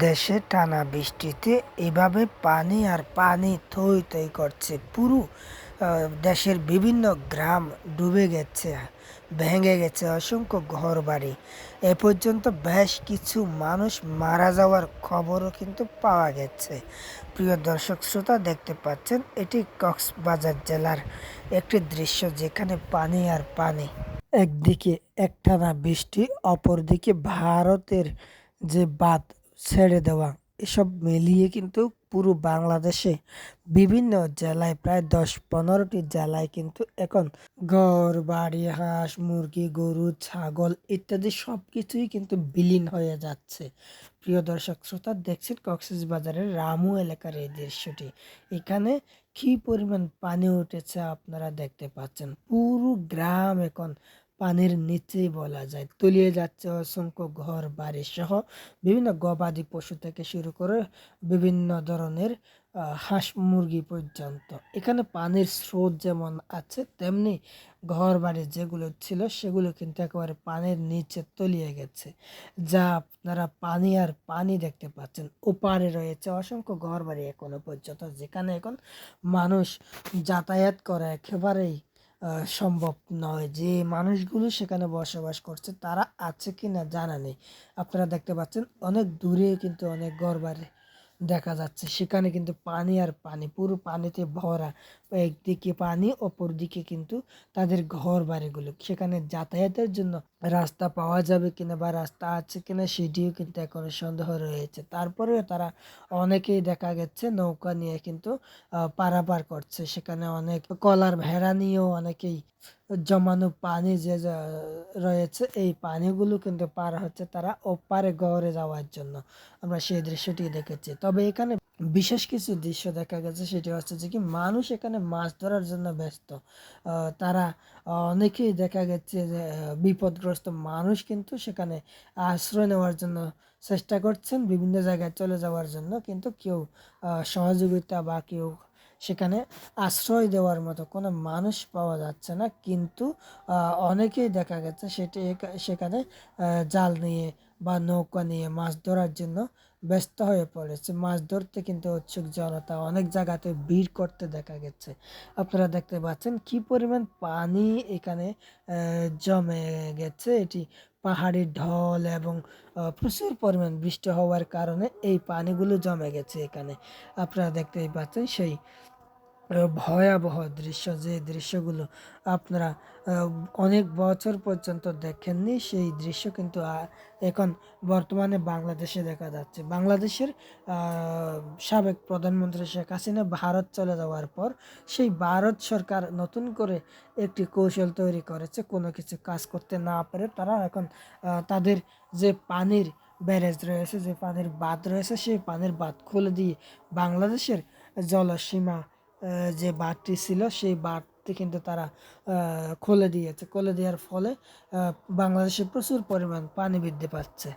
দেশে টানা বৃষ্টিতে এভাবে পানি আর পানি থই থই করছে। পুরো দেশের বিভিন্ন গ্রাম ডুবে গেছে, ভেঙে গেছে অসংখ্য ঘর বাড়ি এ পর্যন্ত বেশ কিছু মানুষ মারা যাওয়ার খবরও কিন্তু পাওয়া গেছে। প্রিয় দর্শক শ্রোতা, দেখতে পাচ্ছেন, এটি কক্সবাজার জেলার একটি দৃশ্য যেখানে পানি আর পানি, একদিকে একটানা বৃষ্টি, অপরদিকে ভারতের যে বাঁধ ছেড়ে দেওয়া। এসব মিলিয়ে কিন্তু পুরো বাংলাদেশে বিভিন্ন জেলায় প্রায় দশ পনেরোটি জেলায় কিন্তু এখন ঘর বাড়ি, হাঁস, মুরগি, গরু, ছাগল ইত্যাদি সব কিছুই কিন্তু বিলীন হয়ে যাচ্ছে। প্রিয় দর্শক, শ্রোতা দেখছেন কক্সবাজারের রামু এলাকার এই দৃশ্যটি। এখানে কি পরিমাণ পানি উঠেছে আপনারা দেখতে পাচ্ছেন। পুরো গ্রাম এখন পানির নিচেই বলা যায়। তলিয়ে যাচ্ছে অসংখ্য ঘর, বাড়ি সহ বিভিন্ন গবাদি পশু থেকে শুরু করে বিভিন্ন ধরনের হাঁস মুরগি পর্যন্ত। এখানে পানির স্রোত যেমন আছে, তেমনি ঘর বাড়ি যেগুলো ছিল, সেগুলো কিন্তু একেবারে পানির নিচে তলিয়ে গেছে, যা আপনারা পানি আর পানি দেখতে পাচ্ছেন। ওপারে রয়েছে অসংখ্য ঘর বাড়ি এখনও পর্যন্ত, যেখানে এখন মানুষ যাতায়াত করা একেবারেই সম্ভব নয়। যে মানুষগুলো সেখানে বসবাস করছে, তারা আছে কি না জানা নেই। আপনারা দেখতে পাচ্ছেন, অনেক দূরে কিন্তু অনেক ঘরবাড়ি দেখা যাচ্ছে। সেখানে কিন্তু পানি আর পানি, পুরো পানিতে ভরা একদিকে পানি অপর দিকে কিন্তু তাদের ঘর বাড়িগুলো সেখানে যাতায়াতের জন্য রাস্তা পাওয়া যাবে কিনা বা রাস্তা আছে কিনা সেটিও কিন্তু এখনও সন্দেহ রয়েছে। তারপরেও তারা অনেকেই দেখা গেছে নৌকা নিয়ে কিন্তু পারাপার করছে। সেখানে অনেক কলার ভেড়া নিয়েও অনেকেই জমানো পানি যে, রয়েছে, এই পানিগুলো কিন্তু পার হচ্ছে তারা ওপারে গড়ে যাওয়ার জন্য। আমরা সেই দৃশ্যটি দেখেছি। তবে এখানে বিশেষ কিছু দৃশ্য দেখা গেছে, সেটি হচ্ছে যে কি মানুষ এখানে মাছ ধরার জন্য ব্যস্ত। তারা অনেকেই দেখা গেছে যে বিপদগ্রস্ত মানুষ কিন্তু সেখানে আশ্রয় নেওয়ার জন্য চেষ্টা করছেন, বিভিন্ন জায়গায় চলে যাওয়ার জন্য, কিন্তু কেউ সহযোগিতা বা কেউ সেখানে আশ্রয় দেওয়ার মতো কোনো মানুষ পাওয়া যাচ্ছে না। কিন্তু অনেকেই দেখা গেছে সেটি সেখানে জাল নিয়ে বা নৌকা নিয়ে মাছ ধরার জন্য ব্যস্ত হয়ে পড়েছে। মাছ ধরতে কিন্তু উৎসুক জনতা, অনেক জায়গাতে ভিড় করতে দেখা গেছে। আপনারা দেখতে পাচ্ছেন কি পরিমাণ পানি এখানে জমে গেছে। এটি পাহাড়ি ঢল এবং প্রচুর পরিমাণ বৃষ্টি হওয়ার কারণে এই পানিগুলো জমে গেছে এখানে। আপনারা দেখতেই পাচ্ছেন সেই ভয়াবহ দৃশ্য, যে দৃশ্যগুলো আপনারা অনেক বছর পর্যন্ত দেখেননি, সেই দৃশ্য কিন্তু এখন বর্তমানে বাংলাদেশে দেখা যাচ্ছে। বাংলাদেশের সাবেক প্রধানমন্ত্রী শেখ হাসিনা ভারত চলে যাওয়ার পর সেই ভারত সরকার নতুন করে একটি কৌশল তৈরি করেছে, কোনো কিছু কাজ করতে না পারে তারা এখন তাদের যে পানির ব্যারেজ রয়েছে, যে পানির বাঁধ রয়েছে, সেই পানির বাঁধ খুলে দিয়ে বাংলাদেশের জলসীমা যে বাঁধটি ছিল, সেই বাঁধটি কিন্তু তারা খুলে দিয়েছে। খুলে দেওয়ার ফলে বাংলাদেশে প্রচুর পরিমাণ পানি বৃদ্ধি পাচ্ছে।